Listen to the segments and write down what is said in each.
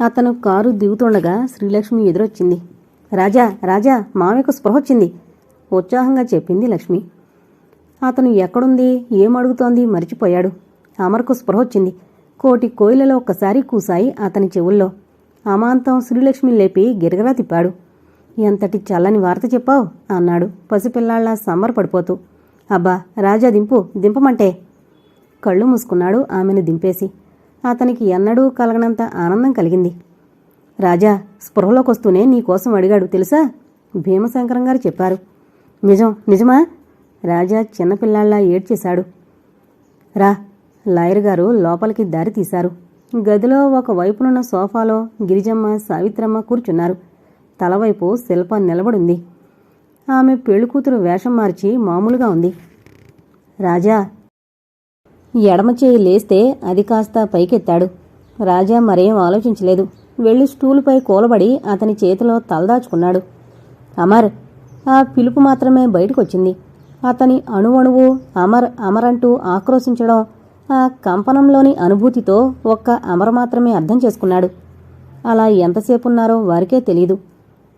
అతను కారు దిగుతుండగా శ్రీలక్ష్మి ఎదురొచ్చింది. రాజా రాజా మామయ్యకు స్పృహ వచ్చింది ఉత్సాహంగా చెప్పింది లక్ష్మి. అతను ఎక్కడుంది ఏం అడుగుతోంది మరిచిపోయాడు. అమర్కు స్పృహ వచ్చింది. కోటి కోయిలలో ఒక్కసారి కూసాయి అతని చెవుల్లో. అమాంతం శ్రీలక్ష్మి లేపి గిరగరా తిప్పాడు. ఎంతటి చల్లని వార్త చెప్పావు అన్నాడు పసిపిల్లాళ్ళ సంబరపడిపోతూ అబ్బా రాజా దింపు దింపమంటే. కళ్ళు మూసుకున్నాడు ఆమెను దింపేసి. అతనికి ఎన్నడూ కలగనంత ఆనందం కలిగింది. రాజా స్పృహలోకి వస్తూనే నీకోసం అడిగాడు తెలుసా? భీమశంకరం గారు చెప్పారు. నిజం నిజమా? రాజా చిన్నపిల్లాళ్ళ ఏడ్చేశాడు. రా లాయర్ గారు లోపలికి దారి తీశారు. గదిలో ఒక వైపునున్న సోఫాలో గిరిజమ్మ సావిత్రమ్మ కూర్చున్నారు. తలవైపు శిల్ప నిలబడింది. ఆమె పెళ్ళికూతురు వేషం మార్చి మామూలుగా ఉంది. రాజా ఎడమ చేయి లేస్తే అది కాస్త పైకెత్తాడు. రాజా మరేం ఆలోచించలేదు. వెళ్ళి స్టూలుపై కూలబడి అతని చేతిలో తలదాచుకున్నాడు. అమర్ ఆ పిలుపు మాత్రమే బయటకొచ్చింది. అతని అణువణువు అమర్ అమరంటూ ఆక్రోశించడం ఆ కంపనంలోని అనుభూతితో ఒక్క అమర మాత్రమే అర్థం చేసుకున్నాడు. అలా ఎంతసేపున్నారో వారికే తెలీదు.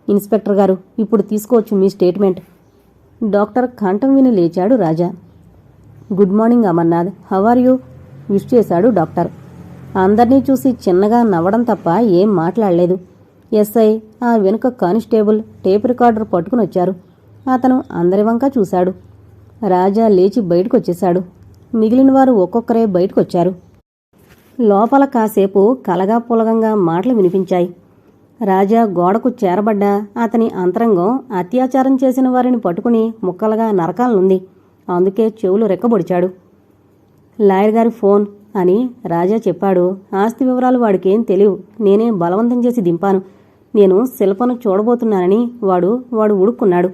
ఇన్స్పెక్టర్ గారు ఇప్పుడు తీసుకోవచ్చు మీ స్టేట్మెంట్. డాక్టర్ కంఠం విని లేచాడు Raja. Good morning Amarnath. How are you wish చేశాడు డాక్టర్. అందర్నీ చూసి చిన్నగా నవ్వడం తప్ప ఏం మాట్లాడలేదు. ఎస్ఐ ఆ వెనుక కానిస్టేబుల్ టేప్ రికార్డర్ పట్టుకుని వచ్చారు. అతను అందరి వంక చూశాడు. రాజా లేచి బయటకొచ్చేశాడు. మిగిలిన వారు ఒక్కొక్కరే బయటకొచ్చారు. లోపల కాసేపు కలగా పులగంగా మాటలు వినిపించాయి. రాజా గోడకు చేరబడ్డ అతని అంతరంగం అత్యాచారం చేసిన వారిని పట్టుకుని ముక్కలుగా నరకాలనుంది. అందుకే చెవులు రెక్కబొడిచాడు. లాయర్ గారి ఫోన్ అని రాజా చెప్పాడు. ఆస్తి వివరాలు వాడికేం తెలియవు. నేనే బలవంతం చేసి దింపాను. నేను శిల్పను చూడబోతున్నానని వాడు వాడు ఉడుక్కున్నాడు.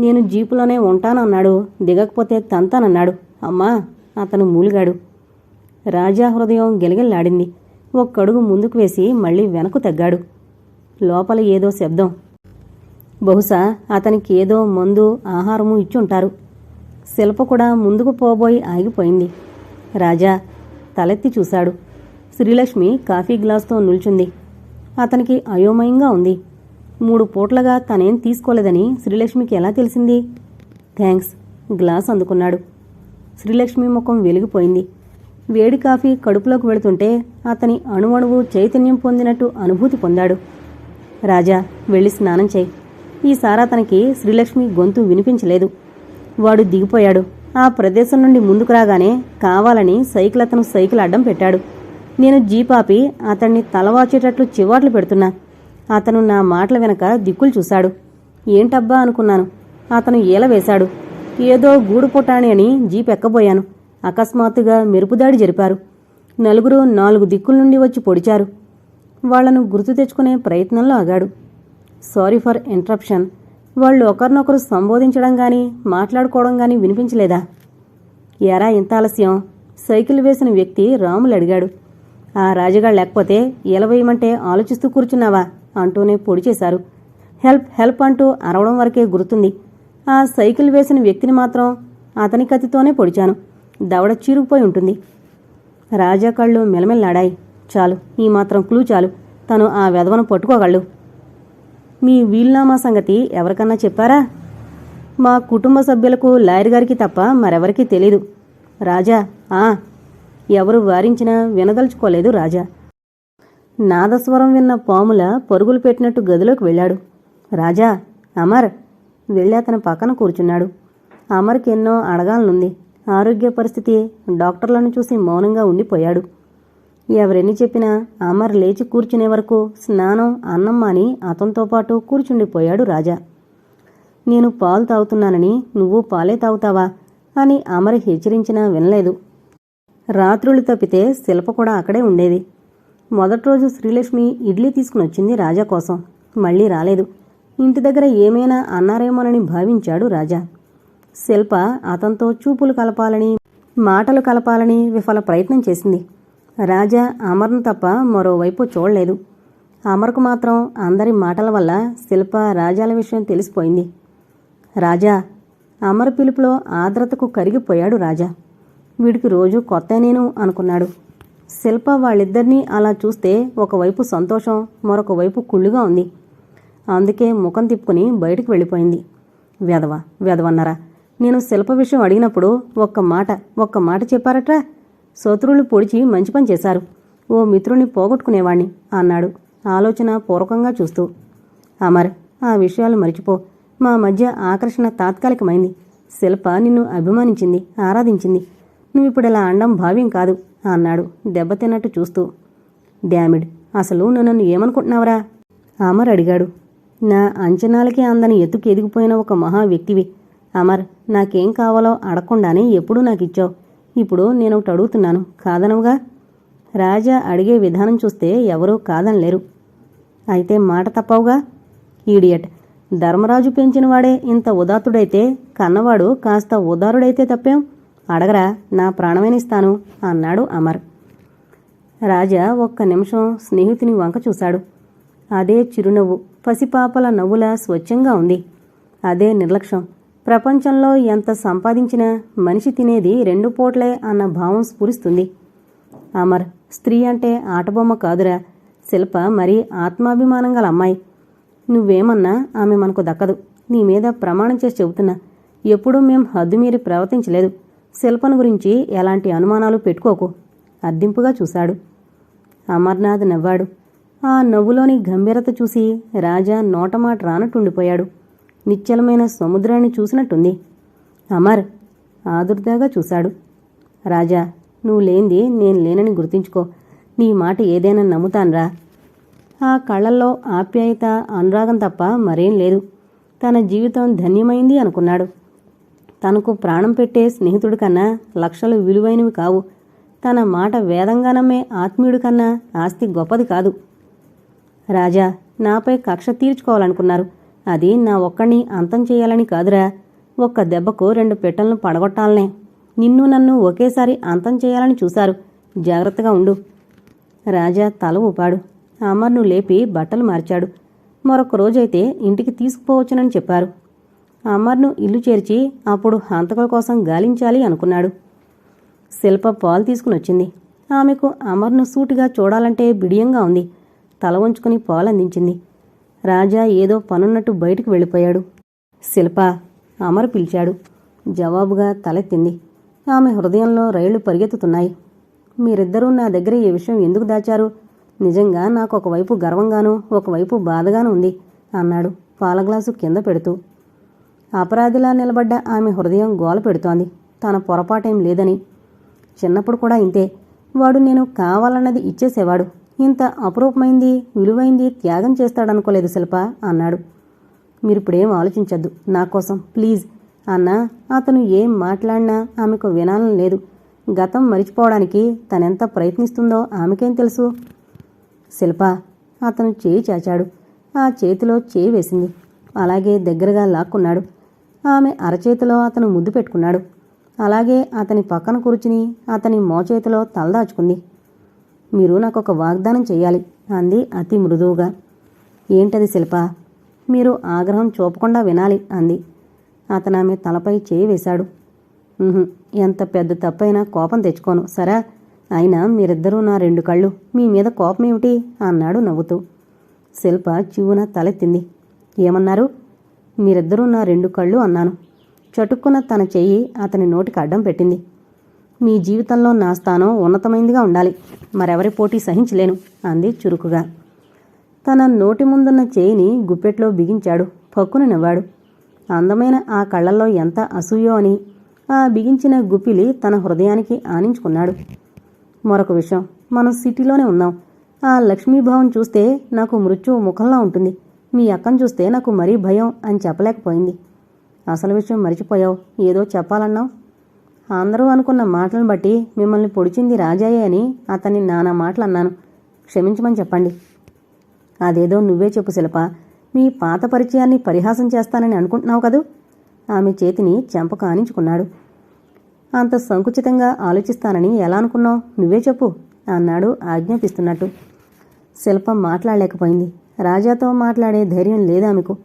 నేను జీపులోనే ఉంటానన్నాడు దిగకపోతే తంతానన్నాడు. అమ్మా అతను మూలిగాడు. రాజా హృదయం గెలగెల్లాడింది. ఒక్కడుగు ముందుకు వేసి మళ్ళీ వెనక్కు తగ్గాడు. లోపల ఏదో శబ్దం. బహుశా అతనికి ఏదో మందు ఆహారము ఇచ్చుంటారు. శిల్ప కూడా ముందుకు పోబోయి ఆగిపోయింది. రాజా తలెత్తి చూశాడు. శ్రీలక్ష్మి కాఫీ గ్లాస్తో నిల్చుంది. అతనికి అయోమయంగా ఉంది. మూడు పూట్లగా తనేం తీసుకోలేదని శ్రీలక్ష్మికి ఎలా తెలిసింది? థ్యాంక్స్ గ్లాస్ అందుకున్నాడు. శ్రీలక్ష్మి ముఖం వెలిగిపోయింది. వేడి కాఫీ కడుపులోకి వెళుతుంటే అతని అణువణువు చైతన్యం పొందినట్టు అనుభూతి పొందాడు. రాజా వెళ్ళి స్నానం చేయి. ఈసారి అతనికి శ్రీలక్ష్మి గొంతు వినిపించలేదు. వాడు దిగిపోయాడు. ఆ ప్రదేశం నుండి ముందుకు రాగానే కావాలని సైకిల్ అతను సైకిల్ అడ్డం పెట్టాడు. నేను జీపాపి అతన్ని తలవాచేటట్లు చివాట్లు పెడుతున్నా. అతను నా మాటల వెనక దిక్కులు చూశాడు. ఏంటబ్బా అనుకున్నాను. అతను ఈల వేశాడు. ఏదో గూడు పుట్టాణి అని జీప్ ఎక్కబోయాను. అకస్మాత్తుగా మెరుపుదాడి జరిపారు. నలుగురు నాలుగు దిక్కుల నుండి వచ్చి పొడిచారు. వాళ్ళను గుర్తు తెచ్చుకునే ప్రయత్నంలో ఆగాడు. Sorry for interruption. వాళ్ళు ఒకరినొకరు సంబోధించడం గాని మాట్లాడుకోవడం గాని వినిపించలేదా? ఎరా ఇంత ఆలస్యం. సైకిల్ వేసిన వ్యక్తి రాములు అడిగాడు. ఆ రాజుగాడు లేకపోతే ఎలవేయమంటే ఆలోచిస్తూ కూర్చున్నావా? అంటూనే పొడి చేశారు. హెల్ప్ హెల్ప్ అంటూ అరవడం వరకే గుర్తుంది. ఆ సైకిల్ వేసిన వ్యక్తిని మాత్రం అతని కత్తితోనే పొడిచాను. దవడ చీరుకుపోయి ఉంటుంది. రాజా కళ్ళు మెలమెల్లాడాయి. చాలు ఈ మాత్రం క్లూ చాలు. తను ఆ వెధవను పట్టుకోగలడు. మీ వీలునామా సంగతి ఎవరికన్నా చెప్పారా? మా కుటుంబ సభ్యులకు లాయర్ గారికి తప్ప మరెవరికీ తెలీదు. రాజా ఆ ఎవరు వారించినా వినదలుచుకోలేదు రాజా. నాదస్వరం విన్న పాముల పరుగులు పెట్టినట్టు గదిలోకి వెళ్ళాడు. రాజా అమర్ వెళ్ళి అతని పక్కన కూర్చున్నాడు. అమర్కి ఎన్నో అడగాలనుంది. ఆరోగ్య పరిస్థితి డాక్టర్లను చూసి మౌనంగా ఉండిపోయాడు. ఎవరెన్ని చెప్పినా అమర్ లేచి కూర్చునే వరకు స్నానం అన్నం మాని అతనితో పాటు కూర్చుండిపోయాడు రాజా. నేను పాలు తాగుతున్నానని నువ్వు పాలే తాగుతావా అని అమర్ హెచ్చరించినా వినలేదు. రాత్రులు తప్పితే శిల్ప కూడా అక్కడే ఉండేది. మొదటి రోజు శ్రీలక్ష్మి ఇడ్లీ తీసుకుని వచ్చింది రాజా కోసం. మళ్ళీ రాలేదు. ఇంటి దగ్గర ఏమైనా అన్నారేమోనని భావించాడు రాజా. శిల్ప అతనితో చూపులు కలపాలని మాటలు కలపాలని విఫల ప్రయత్నం చేసింది. రాజా అమర్ను తప్ప మరోవైపు చూడలేదు. అమర్కు మాత్రం అందరి మాటల వల్ల శిల్ప రాజాల విషయం తెలిసిపోయింది. రాజా అమర్ పిలుపులో ఆర్ద్రతకు కరిగిపోయాడు రాజా. వీడికి రోజు కొత్త నేను అనుకున్నాడు. శిల్ప వాళ్ళిద్దరినీ అలా చూస్తే ఒకవైపు సంతోషం మరొక వైపు కుళ్ళుగా ఉంది. అందుకే ముఖం తిప్పుకుని బయటికి వెళ్ళిపోయింది. వెధవ వెధవన్నరా నేను శిల్ప విషయం అడిగినప్పుడు ఒక్క మాట ఒక్క మాట చెప్పారట్రా? శత్రువులు పొడిచి మంచి పని చేశారు. ఓ మిత్రుని పోగొట్టుకునేవాణ్ణి అన్నాడు ఆలోచన పూర్వకంగా చూస్తూ. అమర్ ఆ విషయాలు మరిచిపో. మా మధ్య ఆకర్షణ తాత్కాలికమైంది. శిల్ప నిన్ను అభిమానించింది ఆరాధించింది. నువ్విప్పుడు ఇలా అండం భావ్యం కాదు అన్నాడు దెబ్బతిన్నట్టు చూస్తూ. డ్యామిడ్ అసలు నువ్వు నన్ను ఏమనుకుంటున్నావురా? అమర్ అడిగాడు. నా అంచనాలకే అందని ఎత్తుకు ఎదిగిపోయిన ఒక మహా వ్యక్తివి. అమర్ నాకేం కావాలో అడగకుండానే ఎప్పుడూ నాకు ఇచ్చావు ఇప్పుడు నేను ఒకటి అడుగుతున్నాను. కాదనవుగా? రాజా అడిగే విధానం చూస్తే ఎవరూ కాదనలేరు అయితే మాట తప్పవుగా? ఈడియట్ ధర్మరాజు పెంచినవాడే ఇంత ఉదాత్తుడైతే కన్నవాడు కాస్త ఉదారుడైతే తప్పేం? అడగరా నా ప్రాణమేనిస్తాను అన్నాడు అమర్. రాజా ఒక్క నిమిషం స్నేహితుని వంక చూశాడు. అదే చిరునవ్వు పసిపాపల నవ్వుల స్వచ్ఛంగా ఉంది. అదే నిర్లక్ష్యం. ప్రపంచంలో ఎంత సంపాదించినా మనిషి తినేది రెండు పూట్లే అన్న భావం స్ఫురిస్తుంది. అమర్ స్త్రీ అంటే ఆటబొమ్మ కాదురా. శిల్ప మరీ ఆత్మాభిమానం గల అమ్మాయి. నువ్వేమన్నా ఆమె మనకు దక్కదు. నీ మీద ప్రమాణం చేసి చెబుతున్నా. ఎప్పుడూ మేం హద్దు మీరి ప్రవర్తించలేదు. శిల్పను గురించి ఎలాంటి అనుమానాలు పెట్టుకోకు. అద్దింపుగా చూశాడు. అమర్నాథ్ నవ్వాడు. ఆ నవ్వులోని గంభీరత చూసి రాజా నోటమాట రానట్టుండిపోయాడు. నిశ్చలమైన సముద్రాన్ని చూసినట్టుంది. అమర్ ఆదుర్దాగా చూశాడు. రాజా నువ్వు లేంది నేను లేనని గుర్తించుకో. నీ మాట ఏదైనా నమ్ముతాన్రా. ఆ కళ్ళల్లో ఆప్యాయత అనురాగం తప్ప మరేం లేదు. తన జీవితం ధన్యమైంది అనుకున్నాడు. తనకు ప్రాణం పెట్టే స్నేహితుడి కన్నా లక్షలు విలువైనవి కావు. తన మాట వేదంగా నమ్మే ఆత్మీయుడి కన్నా ఆస్తి గొప్పది కాదు. రాజా నాపై కక్ష తీర్చుకోవాలనుకున్నారు. అది నా ఒక్కడిని అంతం చేయాలని కాదురా. ఒక్క దెబ్బకు రెండు పిట్టలను పడగొట్టాలనే. నిన్ను నన్ను ఒకేసారి అంతం చేయాలని చూశారు. జాగ్రత్తగా ఉండు. రాజా తల ఊపాడు. అమర్ను లేపి బట్టలు మార్చాడు. మరొక రోజైతే ఇంటికి తీసుకుపోవచ్చునని చెప్పారు. అమర్ను ఇల్లు చేర్చి అప్పుడు హంతకుల కోసం గాలించాలి అనుకున్నాడు. శిల్ప పాలు తీసుకుని వచ్చింది. ఆమెకు అమర్ను సూటిగా చూడాలంటే బిడియంగా ఉంది. తల వంచుకుని పాలు అందించింది రాజా ఏదో పనున్నట్టు బయటికి వెళ్ళిపోయాడు. శిల్ప అమరు పిలిచాడు. జవాబుగా తలెత్తింది ఆమె హృదయంలో రైళ్ళు పరిగెత్తుతున్నాయి. మీరిద్దరూ నా దగ్గర ఈ విషయం ఎందుకు దాచారు? నిజంగా నాకు ఒకవైపు గర్వంగానూ ఒకవైపు బాధగానూ ఉంది అన్నాడు పాల గ్లాసు కింద పెడుతూ. అపరాధిలా నిలబడ్డ ఆమె హృదయం గోల పెడుతోంది. తన పొరపాటేం లేదని. చిన్నప్పుడు కూడా ఇంతే. వాడు నేను కావాలన్నది ఇచ్చేసేవాడు. ఇంత అపురూపమైంది విలువైంది త్యాగం చేస్తాడనుకోలేదు శిల్ప అన్నాడు. మీరిప్పుడేం ఆలోచించద్దు నా కోసం ప్లీజ్ అన్నా. అతను ఏం మాట్లాడినా ఆమెకు వినాలని లేదు. గతం మరిచిపోవడానికి తనెంత ప్రయత్నిస్తుందో ఆమెకేం తెలుసు? శిల్ప అతను చేయి చాచాడు. ఆ చేతిలో చేయి వేసింది. అలాగే దగ్గరగా లాక్కున్నాడు. ఆమె అరచేతిలో అతను ముద్దు పెట్టుకున్నాడు. అలాగే అతని పక్కన కూర్చుని అతని మోచేతిలో తలదాచుకుంది. మీరు నాకు ఒక వాగ్దానం చేయాలి. అంది అతి మృదువుగా. ఏంటది శిల్ప? మీరు ఆగ్రహం చూపకుండా వినాలి అంది. అతను ఆమె తలపై చేయి వేశాడు. ఎంత పెద్ద తప్పైనా కోపం తెచ్చుకోను. సరే? అయినా మీరిద్దరూ నా రెండు కళ్ళు. మీ మీద కోపం ఏమిటి అన్నాడు నవ్వుతూ. శిల్ప చివున తలెత్తింది. ఏమన్నారు? మీరిద్దరూ నా రెండు కళ్ళు అన్నాను. చటుక్కున తన చెయ్యి అతని నోటికి అడ్డం పెట్టింది. మీ జీవితంలో నా స్థానం ఉన్నతమైందిగా ఉండాలి. మరెవరి పోటీ సహించలేను అంది చురుకుగా. తన నోటి ముందున్న చేయిని గుప్పెట్లో బిగించాడు. పక్కున నవ్వాడు. అందమైన ఆ కళ్ళల్లో ఎంత అసూయో అని ఆ బిగించిన గుప్పిలి తన హృదయానికి ఆనించుకున్నాడు. మరొక విషయం. మనం సిటీలోనే ఉన్నాం. ఆ లక్ష్మీభావం చూస్తే నాకు మృత్యువు ముఖంలా ఉంటుంది. మీ అక్కను చూస్తే నాకు మరీ భయం అని చెప్పలేకపోయింది. అసలు విషయం మర్చిపోయావు. ఏదో చెప్పాలన్నావు. అందరూ అనుకున్న మాటలను బట్టి మిమ్మల్ని పొడిచింది రాజాయే అని అతన్ని నానా మాటలు అన్నాను. క్షమించమని చెప్పండి. అదేదో నువ్వే చెప్పు శిల్ప. మీ పాత పరిచయాన్ని పరిహాసం చేస్తానని అనుకుంటున్నావు కదూ? ఆమె చేతిని చెంప కానించుకున్నాడు అంత సంకుచితంగా ఆలోచిస్తానని ఎలా అనుకున్నావు? నువ్వే చెప్పు అన్నాడు ఆజ్ఞాపిస్తున్నట్టు. శిల్పం మాట్లాడలేకపోయింది. రాజాతో మాట్లాడే ధైర్యం లేదామెకు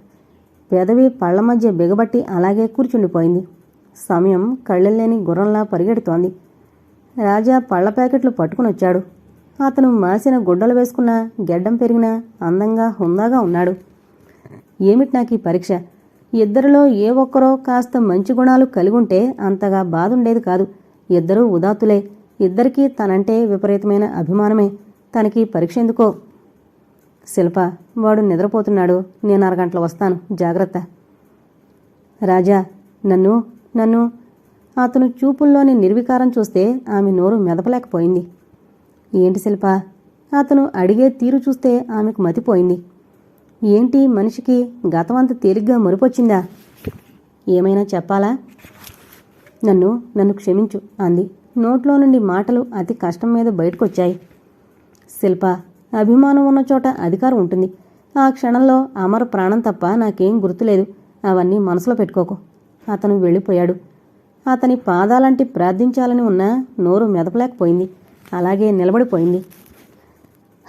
పెదవి పళ్ళ మధ్య బిగబట్టి అలాగే కూర్చుండిపోయింది. సమయం కళ్ళెల్లేని గుర్రంలా పరిగెడుతోంది. రాజా పళ్ళ ప్యాకెట్లు పట్టుకుని వచ్చాడు. అతను మాసిన గుడ్డలు వేసుకున్న గెడ్డం పెరిగిన అందంగా హుందాగా ఉన్నాడు. ఏమిటి నాకు ఈ పరీక్ష? ఇద్దరిలో ఏ ఒక్కరో కాస్త మంచి గుణాలు కలిగి ఉంటే అంతగా బాధ ఉండేది కాదు. ఇద్దరూ ఉదాత్తులే. ఇద్దరికీ తనంటే విపరీతమైన అభిమానమే. తనకి పరీక్ష ఎందుకో? శిల్ప వాడు నిద్రపోతున్నాడు. నేను అరగంటలో వస్తాను. జాగ్రత్త. రాజా నన్ను నన్ను. అతను చూపుల్లోని నిర్వికారం చూస్తే ఆమె నోరు మెదపలేకపోయింది. ఏంటి శిల్ప? అతను అడిగే తీరు చూస్తే ఆమెకు మతిపోయింది. ఏంటి మనిషికి గతమంత తేలిగ్గా మరుపొచ్చిందా? ఏమైనా చెప్పాలా? నన్ను నన్ను క్షమించు అంది. నోట్లో నుండి మాటలు అతి కష్టం మీద బయటకొచ్చాయి. శిల్ప అభిమానం ఉన్న చోట అధికారం ఉంటుంది. ఆ క్షణంలో అమర ప్రాణం తప్ప నాకేం గుర్తులేదు. అవన్నీ మనసులో పెట్టుకోకు. అతను వెళ్ళిపోయాడు. అతని పాదాలంటి ప్రార్థించాలని ఉన్నా నోరు మెదపలేకపోయింది. అలాగే నిలబడిపోయింది.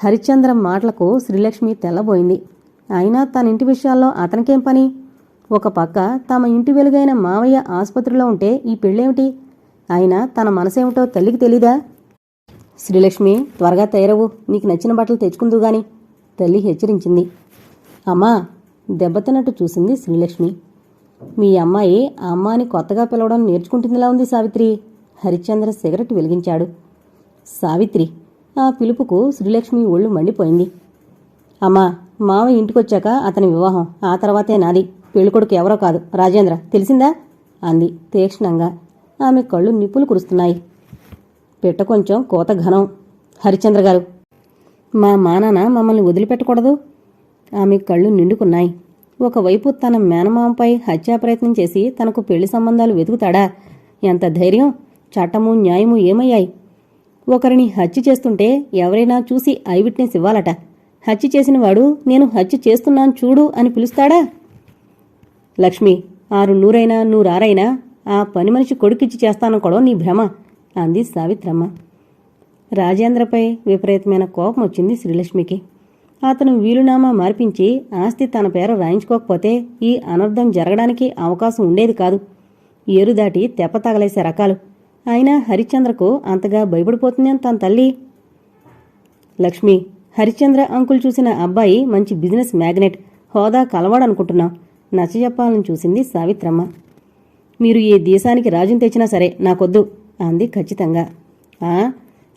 హరిశ్చంద్ర మాటలకు శ్రీలక్ష్మి తెల్లబోయింది. అయినా తన ఇంటి విషయాల్లో అతనికేం పని? ఒక పక్క తమ ఇంటి వెలుగైన మావయ్య ఆసుపత్రిలో ఉంటే ఈ పెళ్ళేమిటి? అయినా తన మనసేమిటో తల్లికి తెలీదా? శ్రీలక్ష్మి త్వరగా తయారవు. నీకు నచ్చిన బట్టలు తెచ్చుకుందువు గాని. తల్లి హెచ్చరించింది. అమ్మా దెబ్బతిన్నట్టు చూసింది శ్రీలక్ష్మి. మీ అమ్మాయి ఆ అమ్మాని కొత్తగా పిలవడం నేర్చుకుంటుందిలా ఉంది సావిత్రి. హరిశ్చంద్ర సిగరెట్ వెలిగించాడు. సావిత్రి ఆ పిలుపుకు శ్రీలక్ష్మి ఒళ్ళు మండిపోయింది. అమ్మా మావ ఇంటికొచ్చాక అతని వివాహం ఆ తర్వాతే నాది. పెళ్ళికొడుకు ఎవరో కాదు. రాజేంద్ర తెలిసిందా? అంది తీక్షణంగా. ఆమె కళ్ళు నిప్పులు కురుస్తున్నాయి. పెట్ట కొంచెం కోత ఘనం. హరిచంద్ర గారు మా మానాన మమ్మల్ని వదిలిపెట్టకూడదు. ఆమె కళ్ళు నిండుకున్నాయి. ఒకవైపు తన మేనమామపై హత్యా ప్రయత్నం చేసి తనకు పెళ్ళి సంబంధాలు వెతుకుతాడా? ఎంత ధైర్యం! చట్టము న్యాయము ఏమయ్యాయి? ఒకరిని హత్య చేస్తుంటే ఎవరైనా చూసి ఐ విట్నెస్ ఇవ్వాలట. హత్య చేసినవాడు నేను హత్య చేస్తున్నాను చూడు అని పిలుస్తాడా? లక్ష్మి ఆరు నూరైనా నూరారైనా ఆ పని మనిషి కొడుకిచ్చి కూడా నీ భ్రమ అంది సావిత్రమ్మ. రాజేంద్రపై విపరీతమైన కోపం వచ్చింది శ్రీలక్ష్మికి. అతను వీలునామా మార్పించి ఆస్తి తన పేర రాయించుకోకపోతే ఈ అనర్థం జరగడానికి అవకాశం ఉండేది కాదు. ఏరు దాటి తెప్ప తగలేసే రకాలు. అయినా హరిశ్చంద్రకు అంతగా భయపడిపోతుందని తన తల్లి? లక్ష్మి హరిశ్చంద్ర అంకుల్ చూసిన అబ్బాయి మంచి బిజినెస్ మ్యాగ్నెట్ హోదా కలవాడనుకుంటున్నాం. నచ్చజెప్పాలని చూసింది సావిత్రమ్మ. మీరు ఈ దేశానికి రాజును తెచ్చినా సరే నాకొద్దు అంది ఖచ్చితంగా.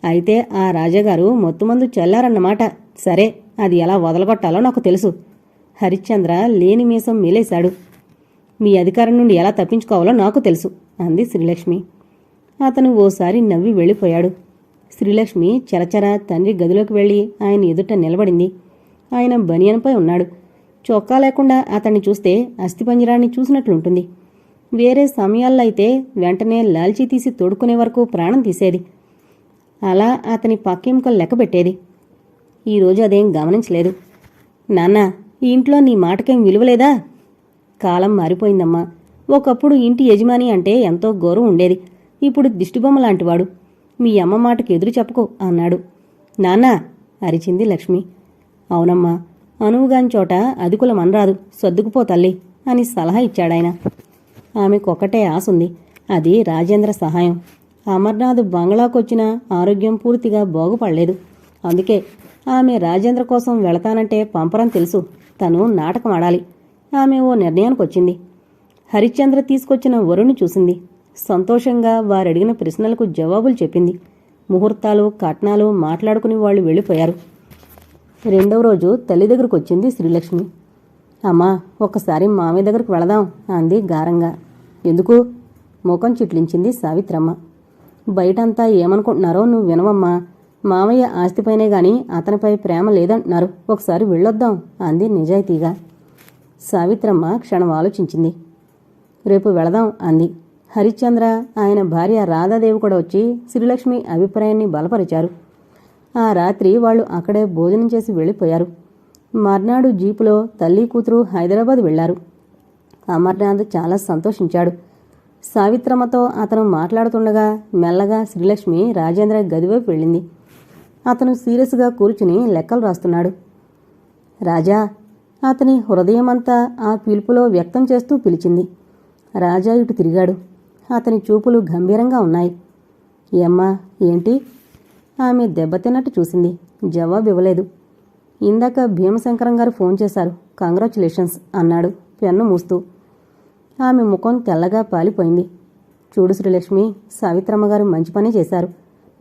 అయితే ఆ రాజాగారు మొత్తుమందు చల్లారన్నమాట. సరే. అది ఎలా వదలగొట్టాలో నాకు తెలుసు. హరిశ్చంద్ర లేని మీసం మేలేశాడు. మీ అధికారం నుండి ఎలా తప్పించుకోవాలో నాకు తెలుసు అంది శ్రీలక్ష్మి. అతను ఓసారి నవ్వి వెళ్ళిపోయాడు. శ్రీలక్ష్మి చరచర తండ్రి గదిలోకి వెళ్ళి ఆయన ఎదుట నిలబడింది. ఆయన బనియన్పై ఉన్నాడు. చొక్కా లేకుండా అతన్ని చూస్తే అస్థిపంజరాన్ని చూసినట్లుంటుంది. వేరే సమయాల్లో అయితే వెంటనే లాల్చీ తీసి తోడుకునే వరకు ప్రాణం తీసేది. అలా అతని పక్కెముకలు లెక్కబెట్టేది ఈరోజు అదేం గమనించలేదు. నాన్న ఈ ఇంట్లో నీ మాటకేం విలువలేదా? కాలం మారిపోయిందమ్మా. ఒకప్పుడు ఇంటి యజమాని అంటే ఎంతో గౌరవం ఉండేది. ఇప్పుడు దిష్టిబొమ్మ లాంటివాడు. మీ అమ్మ మాటకు ఎదురు చెప్పకు అన్నాడు. నాన్నా అరిచింది లక్ష్మి. అవునమ్మా అనువుగాని చోట అదుకుల మనరాదు సర్దుకుపో తల్లి అని సలహా ఇచ్చాడాయన. ఆమెకొక్కటే ఉంది. అది రాజేంద్ర సహాయం. అమర్నాథ్ బంగ్లాకొచ్చిన ఆరోగ్యం పూర్తిగా బాగుపడలేదు. అందుకే ఆమె రాజేంద్ర కోసం వెళతానంటే పంపరం తెలుసు. తను నాటకం ఆడాలి. ఆమె ఓ నిర్ణయానికి వచ్చింది. హరిశ్చంద్ర తీసుకొచ్చిన వరుణ్ణి చూసింది. సంతోషంగా వారడిగిన ప్రశ్నలకు జవాబులు చెప్పింది. ముహూర్తాలు కట్నాలు మాట్లాడుకుని వాళ్ళు వెళ్ళిపోయారు. రెండవ రోజు తల్లి దగ్గరకు వచ్చింది శ్రీలక్ష్మి. అమ్మా ఒక్కసారి మామయ్య దగ్గరకు వెళదాం అంది గారంగా. ఎందుకు? ముఖం చిట్లించింది సావిత్రమ్మ. బయటంతా ఏమనుకుంటున్నారో నువ్వు వినవమ్మా. మామయ్య ఆస్తిపైనే గాని అతనిపై ప్రేమ లేదంటున్నారు. ఒకసారి వెళ్ళొద్దాం అంది నిజాయితీగా. సావిత్రమ్మ క్షణం ఆలోచించింది. రేపు వెళదాం అంది. హరిశ్చంద్ర ఆయన భార్య రాధాదేవి కూడా వచ్చి శ్రీలక్ష్మి అభిప్రాయాన్ని బలపరిచారు. ఆ రాత్రి వాళ్ళు అక్కడే భోజనం చేసి వెళ్ళిపోయారు. మర్నాడు జీపులో తల్లి కూతురు హైదరాబాద్ వెళ్ళారు అమర్నాథ్ చాలా సంతోషించాడు. సావిత్రమ్మతో అతను మాట్లాడుతుండగా మెల్లగా శ్రీలక్ష్మి రాజేంద్ర గదివైపు వెళ్ళింది. అతను సీరియస్గా కూర్చుని లెక్కలు రాస్తున్నాడు. రాజా అతని హృదయమంతా ఆ పిలుపులో వ్యక్తం చేస్తూ పిలిచింది. రాజా ఇటు తిరిగాడు. అతని చూపులు గంభీరంగా ఉన్నాయి. ఏమ్మా ఏంటి? ఆమె దెబ్బతిన్నట్టు చూసింది. జవాబు ఇవ్వలేదు. ఇందాక భీమశంకరం గారు ఫోన్ చేశారు. కంగ్రాచులేషన్స్ అన్నాడు పెన్ను మూస్తూ. ఆమె ముఖం తెల్లగా పాలిపోయింది. చూడు శ్రీలక్ష్మి సావిత్రమ్మ గారు మంచి పనే చేశారు.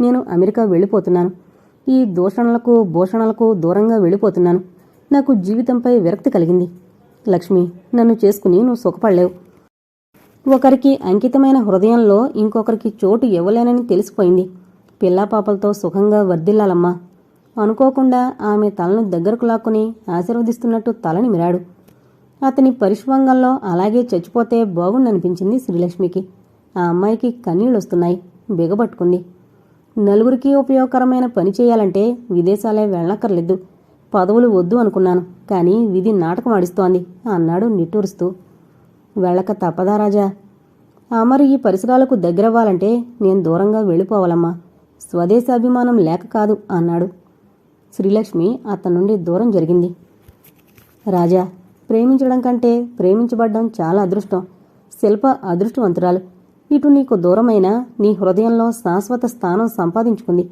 నేను అమెరికా వెళ్ళిపోతున్నాను. ఈ దూషణలకు భూషణలకు దూరంగా వెళ్ళిపోతున్నాను. నాకు జీవితంపై విరక్తి కలిగింది. లక్ష్మి నన్ను చేసుకుని నువ్వు సుఖపడలేవు. ఒకరికి అంకితమైన హృదయంలో ఇంకొకరికి చోటు ఇవ్వలేనని తెలిసిపోయింది. పిల్లాపాపలతో సుఖంగా వర్ధిల్లాలమ్మా. అనుకోకుండా ఆమె తలను దగ్గరకు లాక్కుని ఆశీర్వదిస్తున్నట్టు తలని మిరాడు. అతని పరిష్వంగంలో అలాగే చచ్చిపోతే బాగుండనిపించింది శ్రీలక్ష్మికి. ఆ అమ్మాయికి కన్నీళ్ళొస్తున్నాయి. బిగబట్టుకుంది నలుగురికి ఉపయోగకరమైన పని చేయాలంటే విదేశాలే వెళ్ళక్కర్లేదు. పదవులు వద్దు అనుకున్నాను కానీ విధి నాటకం ఆడిస్తోంది అన్నాడు నిట్టూరుస్తూ. వెళ్ళక తప్పదా రాజా? అమరు ఈ పరిసరాలకు దగ్గరవ్వాలంటే నేను దూరంగా వెళ్ళిపోవాలమ్మా. స్వదేశాభిమానం లేక కాదు అన్నాడు. శ్రీలక్ష్మి అతని నుండి దూరం జరిగింది. రాజా ప్రేమించడం కంటే ప్రేమించబడ్డం చాలా అదృష్టం. శిల్ప అదృష్టవంతురాలు. ఇటు నీకు దూరమైన నీ హృదయంలో శాశ్వత స్థానం సంపాదించుకుంది.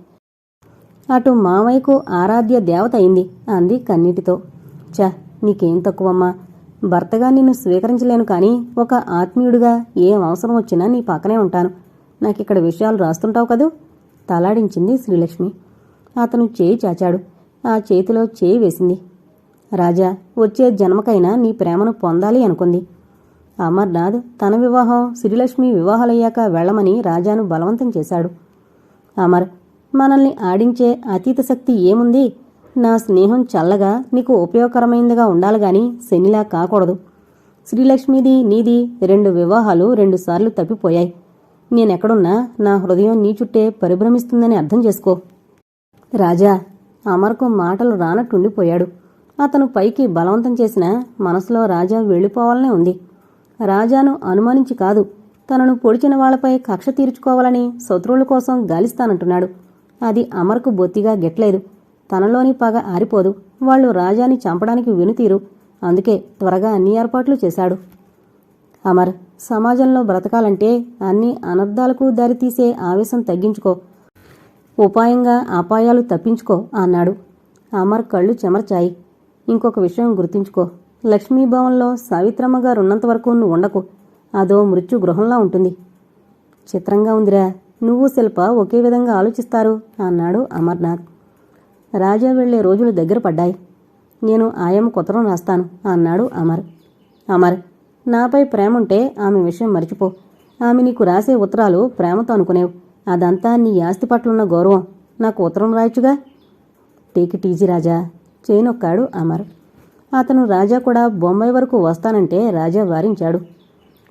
అటు మావయ్యకు ఆరాధ్య దేవత అయింది అంది కన్నీటితో. చ నీకేం తక్కువమ్మా. భర్తగా నిన్ను స్వీకరించలేను కానీ ఒక ఆత్మీయుడిగా ఏం అవసరం వచ్చినా నీ పక్కనే ఉంటాను. నాకిక్కడ విషయాలు రాస్తుంటావు కదూ? తలాడించింది శ్రీలక్ష్మి. అతను చేయి చాచాడు. ఆ చేతిలో చేయి వేసింది. రాజా వచ్చే జన్మకైనా నీ ప్రేమను పొందాలి అనుకుంది. అమర్నాథ్ తన వివాహం శ్రీలక్ష్మి వివాహాలయ్యాక వెళ్ళమని రాజాను బలవంతం చేశాడు. అమర్ మనల్ని ఆడించే అతీత శక్తి ఏముంది? నా స్నేహం చల్లగా నీకు ఉపయోగకరమైందిగా ఉండాలి గాని శనిలా కాకూడదు. శ్రీలక్ష్మిది నీది రెండు వివాహాలు రెండుసార్లు తప్పిపోయాయి. నేనెక్కడున్నా నా హృదయం నీ చుట్టే పరిభ్రమిస్తుందని అర్థం చేసుకో. రాజా అమర్కు మాటలు రానట్టుండిపోయాడు. అతను పైకి బలవంతం చేసిన మనసులో రాజా వెళ్ళిపోవాలనే ఉంది. రాజాను అనుమానించి కాదు. తనను పొడిచిన వాళ్ళపై కక్ష తీర్చుకోవాలని శత్రువుల కోసం గాలిస్తానంటున్నాడు. అది అమర్కు బొత్తిగా గెట్లేదు తనలోని పగ ఆరిపోదు. వాళ్ళు రాజాని చంపడానికి వినుతీరు. అందుకే త్వరగా అన్ని ఏర్పాట్లు చేశాడు. అమర్ సమాజంలో బ్రతకాలంటే అన్ని అనర్థాలకు దారితీసే ఆవేశం తగ్గించుకో. ఉపాయంగా అపాయాలు తప్పించుకో అన్నాడు. అమర్ కళ్ళు చెమర్చాయి. ఇంకొక విషయం గుర్తుంచుకో. లక్ష్మీభవన్లో సావిత్రమ్మ గారు ఉన్నంత వరకు నువ్వు ఉండకు. అదో మృత్యు గృహంలా ఉంటుంది. చిత్రంగా ఉందిరా. నువ్వు శిల్ప ఒకే విధంగా ఆలోచిస్తారు అన్నాడు అమర్నాథ్. రాజా వెళ్ళే రోజులు దగ్గర పడ్డాయి. నేను ఆయమ్మ కుతరం రాస్తాను అన్నాడు అమర్. అమర్ నాపై ప్రేముంటే ఆమె విషయం మర్చిపో. ఆమె నీకు రాసే ఉత్తరాలు ప్రేమతో అనుకునేవు. అదంతా నీ ఆస్తి పట్లున్న గౌరవం. నాకు ఉత్తరం రాయొచ్చుగా? Take it easy Raja. చేయనొక్కాడు Amar. అతను రాజా కూడా బొంబాయి వరకు వస్తానంటే రాజా వారించాడు.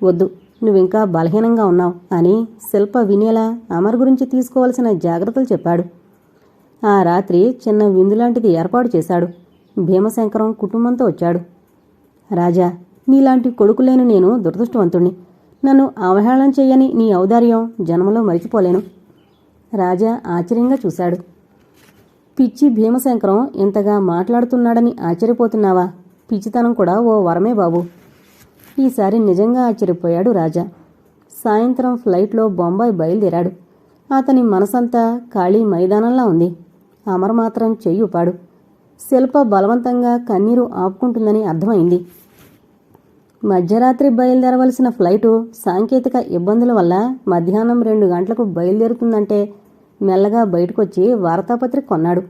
వద్దు నువ్వింకా బలహీనంగా ఉన్నావు అని శిల్ప వినేలా అమర్ గురించి తీసుకోవాల్సిన జాగ్రత్తలు చెప్పాడు. ఆ రాత్రి చిన్న విందులాంటిది ఏర్పాటు చేశాడు. భీమశంకరం కుటుంబంతో వచ్చాడు. రాజా నీలాంటి కొడుకులేని నేను దురదృష్టవంతుణ్ణి. నన్ను అవహేళన చెయ్యని నీ ఔదార్యం జన్మలో మరిచిపోలేను. రాజా ఆశ్చర్యంగా చూశాడు. పిచ్చి భీమశంకరం ఇంతగా మాట్లాడుతున్నాడని ఆశ్చర్యపోతున్నావా? పిచ్చితనం కూడా ఓ వరమే బాబు. ఈసారి నిజంగా ఆశ్చర్యపోయాడు రాజా. సాయంత్రం ఫ్లైట్లో బొంబాయి బయలుదేరాడు. అతని మనసంతా ఖాళీ మైదానంలా ఉంది. అమర్ మాత్రం చెయ్యుపాడు శిల్ప బలవంతంగా కన్నీరు ఆపుకుంటుందని అర్థమైంది. మధ్యరాత్రి బయలుదేరవలసిన ఫ్లైటు సాంకేతిక ఇబ్బందుల వల్ల మధ్యాహ్నం రెండు గంటలకు బయలుదేరుతుందంటే మెల్లగా బయటకొచ్చి వార్తాపత్రిక కొన్నాడు.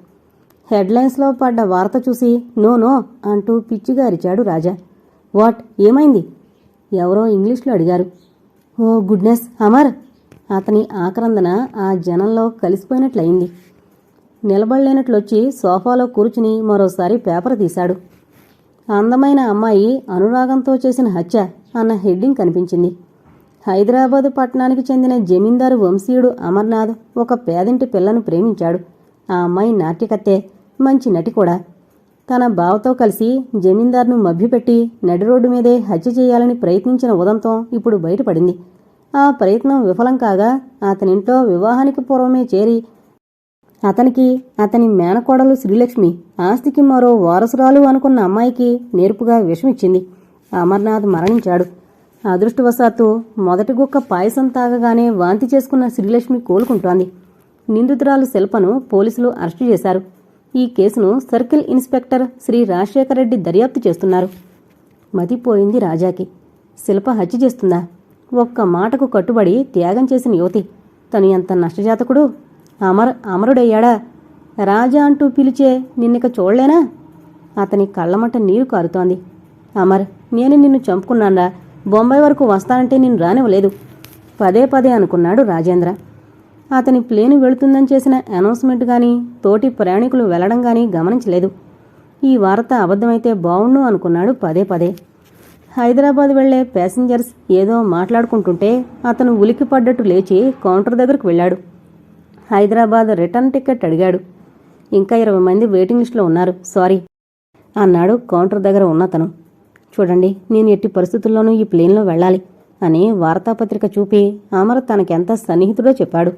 హెడ్లైన్స్లో పడ్డ వార్త చూసి నో నో అంటూ పిచ్చిగా అరిచాడు రాజా. వాట్? ఏమైంది? ఎవరో ఇంగ్లీష్లో అడిగారు. Oh goodness Amar! అతని ఆక్రందన ఆ జనంలో కలిసిపోయినట్లయింది. నిలబడలేనట్లొచ్చి సోఫాలో కూర్చుని మరోసారి పేపర్ తీశాడు. అందమైన అమ్మాయి అనురాగంతో చేసిన హత్య అన్న హెడ్డింగ్ కనిపించింది. హైదరాబాదు పట్టణానికి చెందిన జమీందారు వంశీయుడు అమర్నాథ్ ఒక పేదింటి పిల్లను ప్రేమించాడు. ఆ అమ్మాయి నాట్యకత్తె మంచి నటి కూడా. తన బావతో కలిసి జమీందార్ను మభ్యపెట్టి నడి రోడ్డు మీదే హత్య చేయాలని ప్రయత్నించిన ఉదంతం ఇప్పుడు బయటపడింది. ఆ ప్రయత్నం విఫలం కాగా అతనింట్లో వివాహానికి పూర్వమే చేరి అతనికి అతని మేనకోడలు శ్రీలక్ష్మి ఆస్తికి మరో వారసురాలు అనుకున్న అమ్మాయికి నేర్పుగా విషమిచ్చింది. అమర్నాథ్ మరణించాడు. అదృష్టవశాత్తు మొదటి గుక్క పాయసం తాగగానే వాంతి చేసుకున్న శ్రీలక్ష్మి కోలుకుంటోంది. నిందితురాలు శిల్పను పోలీసులు అరెస్టు చేశారు. ఈ కేసును సర్కిల్ ఇన్స్పెక్టర్ శ్రీ రాజశేఖర రెడ్డి దర్యాప్తు చేస్తున్నారు. మతిపోయింది రాజాకి. శిల్ప హత్య చేస్తుందా? ఒక్క మాటకు కట్టుబడి త్యాగం చేసిన యువతి. తను ఎంత నష్టజాతకుడు? అమర్ అమరుడయ్యాడా? రాజా అంటూ పిలిచే నిన్నిక చూడలేనా? అతని కళ్ళమట నీరు కారుతోంది. అమర్ నేను నిన్ను చంపుకున్నానా బొంబాయి వరకు వస్తానంటే నేను రానివ్వలేదు. పదే పదే అనుకున్నాడు రాజేంద్ర. అతని ప్లేను వెళుతుందని చేసిన అనౌన్స్మెంట్ కానీ తోటి ప్రయాణికులు వెళ్ళడం కానీ గమనించలేదు. ఈ వార్త అబద్ధమైతే బావుండు అనుకున్నాడు పదే పదే. హైదరాబాద్ వెళ్ళే ప్యాసింజర్స్ ఏదో మాట్లాడుకుంటుంటే అతను ఉలికిపడ్డట్టు లేచి కౌంటర్ దగ్గరకు వెళ్ళాడు. హైదరాబాద్ రిటర్న్ టికెట్ అడిగాడు. ఇంకా ఇరవై మంది వెయిటింగ్ లిస్టులో ఉన్నారు. సారీ అన్నాడు కౌంటర్ దగ్గర ఉన్నతను. చూడండి నేను ఎట్టి పరిస్థితుల్లోనూ ఈ ప్లేన్లో వెళ్ళాలి. అని వార్తాపత్రిక చూపి అమర్ తనకెంత సన్నిహితుడో చెప్పాడు.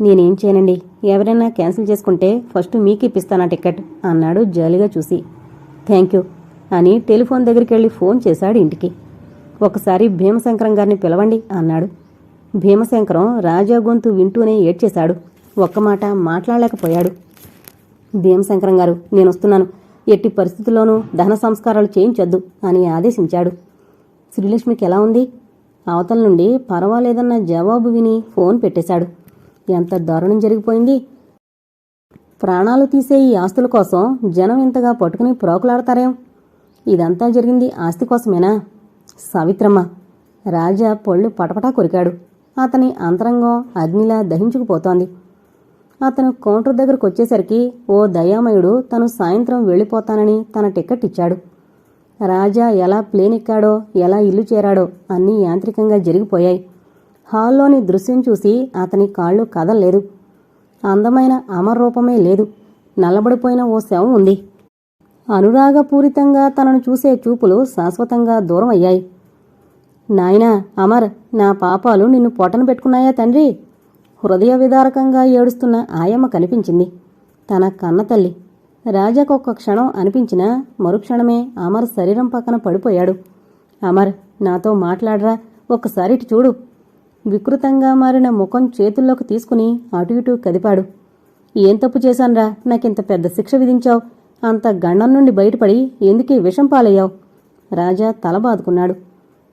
నేనేం చేయనండి ఎవరైనా క్యాన్సిల్ చేసుకుంటే ఫస్ట్ మీకు ఇప్పిస్తానా టికెట్ అన్నాడు జాలిగా చూసి. థ్యాంక్ యూ అని టెలిఫోన్ దగ్గరికి వెళ్ళి ఫోన్ చేశాడు ఇంటికి. ఒకసారి భీమశంకరం గారిని పిలవండి అన్నాడు. భీమశంకరం రాజా గొంతు వింటూనే ఏడ్చేశాడు. ఒక్క మాట మాట్లాడలేకపోయాడు. భీమశంకరం గారు నేను వస్తున్నాను. ఎట్టి పరిస్థితుల్లోనూ దహన సంస్కారాలు చేయించొద్దు అని ఆదేశించాడు. శ్రీలక్ష్మికి ఎలా ఉంది? అవతల నుండి పర్వాలేదన్న జవాబు విని ఫోన్ పెట్టేశాడు. ఎంత దారుణం జరిగిపోయింది? ప్రాణాలు తీసే ఈ ఆస్తుల కోసం జనం ఇంతగా పట్టుకుని ప్రోకులాడతారేం? ఇదంతా జరిగింది ఆస్తి కోసమేనా? సావిత్రమ్మ రాజా పళ్ళు పటపటా కొరికాడు. అతని అంతరంగం అగ్నిలా దహించుకుపోతోంది. అతను కౌంటర్ దగ్గరకు వచ్చేసరికి ఓ దయామయుడు తను సాయంత్రం వెళ్ళిపోతానని తన టికెట్ ఇచ్చాడు. రాజా ఎలా ప్లేన్ ఎక్కాడో ఎలా ఇల్లు చేరాడో అన్నీ యాంత్రికంగా జరిగిపోయాయి. హాల్లోని దృశ్యం చూసి అతని కాళ్ళు కదలలేదు. అందమైన అమర రూపమే లేదు. నల్లబడిపోయిన ఓ శవం ఉంది. అనురాగపూరితంగా తనను చూసే చూపులు శాశ్వతంగా దూరం అయ్యాయి నాయనా అమర్ నా పాపాలు నిన్ను పొట్టన పెట్టుకున్నాయా తండ్రి? హృదయ విదారకంగా ఏడుస్తున్న ఆయమ్మ కనిపించింది. తన కన్నతల్లి రాజాకొక్క క్షణం అనిపించినా మరుక్షణమే అమర్ శరీరం పక్కన పడిపోయాడు. అమర్ నాతో మాట్లాడరా. ఒక్కసారి ఇటు చూడు. వికృతంగా మారిన ముఖం చేతుల్లోకి తీసుకుని అటు ఇటు కదిపాడు. ఏం తప్పు చేశాన్రా? నాకింత పెద్ద శిక్ష విధించావు. అంత గండం నుండి బయటపడి ఎందుకే విషం పాలయ్యావు? రాజా తల బాదుకున్నాడు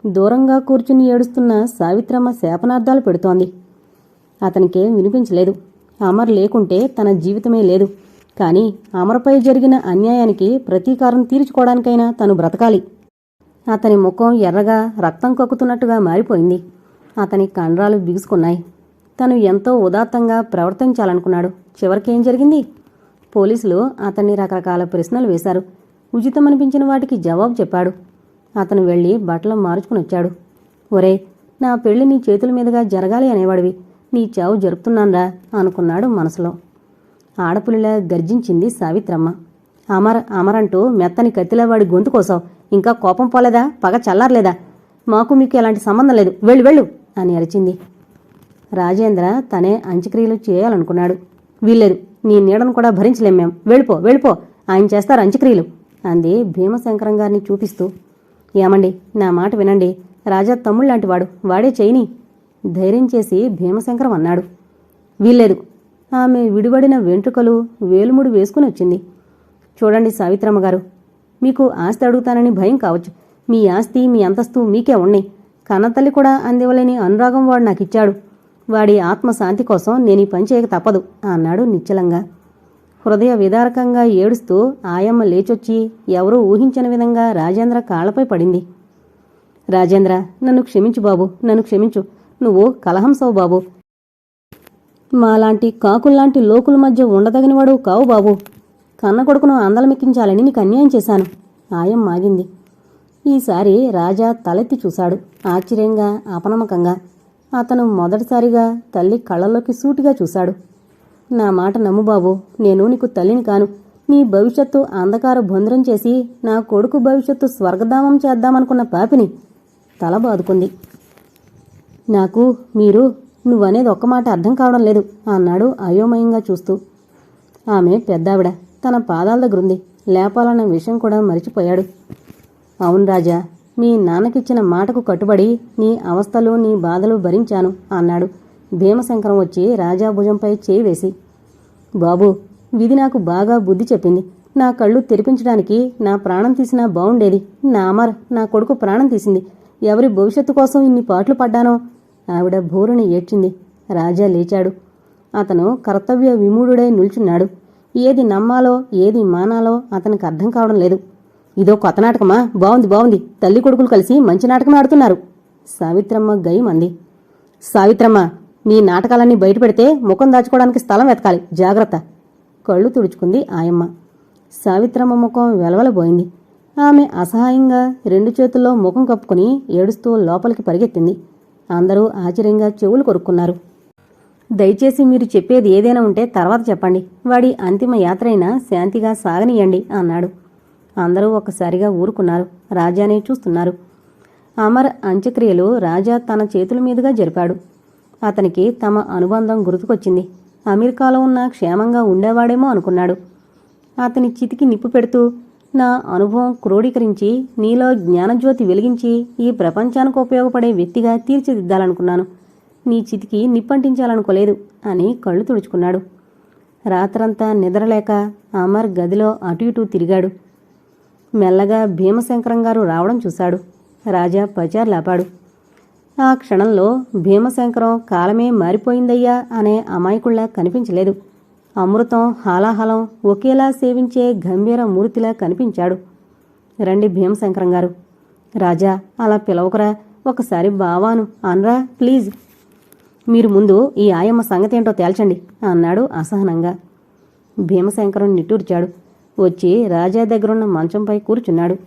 దూరంగా కూర్చుని ఏడుస్తున్న సావిత్రమ్మ శాపనార్థాలు పెడుతోంది. అతనికేం వినిపించలేదు. అమర్ లేకుంటే తన జీవితమే లేదు. కానీ అమర్పై జరిగిన అన్యాయానికి ప్రతీకారం తీర్చుకోవడానికైనా తను బ్రతకాలి. అతని ముఖం ఎర్రగా రక్తం కక్కుతున్నట్టుగా మారిపోయింది. అతని కండరాలు బిగుసుకున్నాయి. తను ఎంతో ఉదాత్తంగా ప్రవర్తించాలనుకున్నాడు. చివరికేం జరిగింది? పోలీసులు అతన్ని రకరకాల ప్రశ్నలు వేశారు. ఉచితమనిపించిన వాటికి జవాబు చెప్పాడు. అతను వెళ్ళి బట్టలు మార్చుకుని వచ్చాడు ఒరే నా పెళ్ళి నీ చేతుల మీదుగా జరగాలి అనేవాడివి. నీ చావు జరుపుతున్నానరా అనుకున్నాడు మనసులో. ఆడపులిలా గర్జించింది సావిత్రమ్మ. అమర్ అమరంటూ మెత్తని కత్తిలవాడి గొంతు కోసావు. ఇంకా కోపం పోలేదా? పగ చల్లారలేదా? మాకు మీకు ఎలాంటి సంబంధం లేదు. వెళ్ళు వెళ్ళు అని అరిచింది. రాజేంద్ర తనే అంత్యక్రియలు చేయాలనుకున్నాడు. వీల్లేదు నీ నీడను కూడా భరించలేం మేం. వెళ్ళిపో వెళ్ళిపో. ఆయన చేస్తారు అంత్యక్రియలు అంది భీమశంకరం గారిని చూపిస్తూ. ఏమండి? నా మాట వినండి. రాజా తమ్ముళ్ళలాంటి వాడు వాడే చేయని. ధైర్యం చేసి భీమశంకరం అన్నాడు. వీల్లేదు. ఆమె విడివడిన వెంట్రుకలు వేలుముడు వేసుకుని వచ్చింది. చూడండి సావిత్రమ్మ గారు మీకు ఆస్తి అడుగుతానని భయం కావచ్చు. మీ ఆస్తి మీ అంతస్తు మీకే ఉన్నాయి. కన్నతల్లి కూడా అందివ్వలేని అనురాగం వాడు నాకిచ్చాడు. వాడి ఆత్మశాంతి కోసం నేను ఈ పని చేయక తప్పదు అన్నాడు నిశ్చలంగా. హృదయ విదారకంగా ఏడుస్తూ ఆయమ్మ లేచొచ్చి ఎవరూ ఊహించని విధంగా రాజేంద్ర కాళ్ళపై పడింది. రాజేంద్ర నన్ను క్షమించు బాబు నన్ను క్షమించు. నువ్వు కలహంసవు బాబు. మాలాంటి కాకుల్లాంటి లోకుల మధ్య ఉండదగినవాడు కావు బాబు. కన్న కొడుకును అందలమెక్కించాలని నీకు అన్యాయం చేశాను. ఆయం మాగింది ఈసారి రాజా తలెత్తి చూశాడు. ఆశ్చర్యంగా అపనమ్మకంగా. అతను మొదటిసారిగా తల్లి కళ్ళలోకి సూటిగా చూశాడు. నా మాట నమ్ము బాబు. నేను నీకు తల్లిని కాను. నీ భవిష్యత్తు అంధకార బొందరం చేసి నా కొడుకు భవిష్యత్తు స్వర్గధామం చేద్దామనుకున్న పాపిని తల బాదుకుంది. నాకు మీరు నువ్వనేది ఒక్క మాట అర్థం కావడం లేదు అన్నాడు అయోమయంగా చూస్తూ. ఆమె పెద్దావిడ తన పాదాల దగ్గరుంది. లేపాలన్న విషయం కూడా మరిచిపోయాడు. అవును రాజా మీ నాన్నకిచ్చిన మాటకు కట్టుబడి నీ అవస్థలు నీ బాధలు భరించాను అన్నాడు. భీమశంకరం వచ్చి రాజా భుజంపై చేయి వేసి. బాబు విధి నాకు బాగా బుద్ధి చెప్పింది. నా కళ్ళు తెరిపించడానికి నా ప్రాణం తీసినా బావుండేది. నా అమర్ నా కొడుకు ప్రాణం తీసింది. ఎవరి భవిష్యత్తు కోసం ఇన్ని పాటలు పడ్డానో? ఆవిడ భోరుని ఏడ్చింది. రాజా లేచాడు. అతను కర్తవ్య విమూఢుడై నిల్చున్నాడు. ఏది నమ్మాలో ఏది మానాలో అతనికి అర్థం కావడం లేదు. ఇదో కొత్త నాటకమా? బావుంది బావుంది. తల్లి కొడుకులు కలిసి మంచి నాటకం ఆడుతున్నారు. సావిత్రమ్మ గైమంది సావిత్రమ్మ నీ నాటకాలన్నీ బయటపెడితే ముఖం దాచుకోవడానికి స్థలం వెతకాలి. జాగ్రత్త. కళ్ళు తుడుచుకుంది ఆయమ్మ. సావిత్రమ్మ ముఖం వెలవలబోయింది. ఆమె అసహాయంగా రెండు చేతుల్లో ముఖం కప్పుకుని ఏడుస్తూ లోపలికి పరిగెత్తింది. అందరూ ఆశ్చర్యంగా చెవులు కొరుక్కున్నారు. దయచేసి మీరు చెప్పేది ఏదైనా ఉంటే తర్వాత చెప్పండి. వాడి అంతిమ యాత్రైనా శాంతిగా సాగనీయండి అన్నాడు. అందరూ ఒక్కసారిగా ఊరుకున్నారు. రాజానే చూస్తున్నారు. అమర్ అంత్యక్రియలు రాజా తన చేతుల మీదుగా జరిపాడు. అతనికి తమ అనుబంధం గుర్తుకొచ్చింది. అమెరికాలో ఉన్న క్షేమంగా ఉండేవాడేమో అనుకున్నాడు. అతని చితికి నిప్పు పెడుతూ నా అనుభవం క్రోడీకరించి నీలో జ్ఞానజ్యోతి వెలిగించి ఈ ప్రపంచానికి ఉపయోగపడే వ్యక్తిగా తీర్చిదిద్దాలనుకున్నాను. నీ చితికి నిప్పంటించాలనుకోలేదు అని కళ్ళు తుడుచుకున్నాడు. రాత్రంతా నిద్రలేక అమర్ గదిలో అటు ఇటు తిరిగాడు. మెల్లగా భీమశంకరం గారు రావడం చూశాడు. రాజా పచార్లాపాడు ఆ క్షణంలో భీమశంకరం కాలమే మారిపోయిందయ్యా అనే అమాయకుళ్ళ కనిపించలేదు. అమృతం హాలాహలం ఒకేలా సేవించే గంభీర మూర్తిలా కనిపించాడు. రండి భీమశంకరం గారు. రాజా అలా పిలవకురా. ఒకసారి బావాను. అనరా ప్లీజ్. మీరు ముందు ఈ ఆయమ్మ సంగతి ఏంటో తేల్చండి అన్నాడు అసహనంగా. భీమశంకరం నిట్టూర్చాడు. వచ్చి రాజా దగ్గరున్న మంచంపై కూర్చున్నాడు.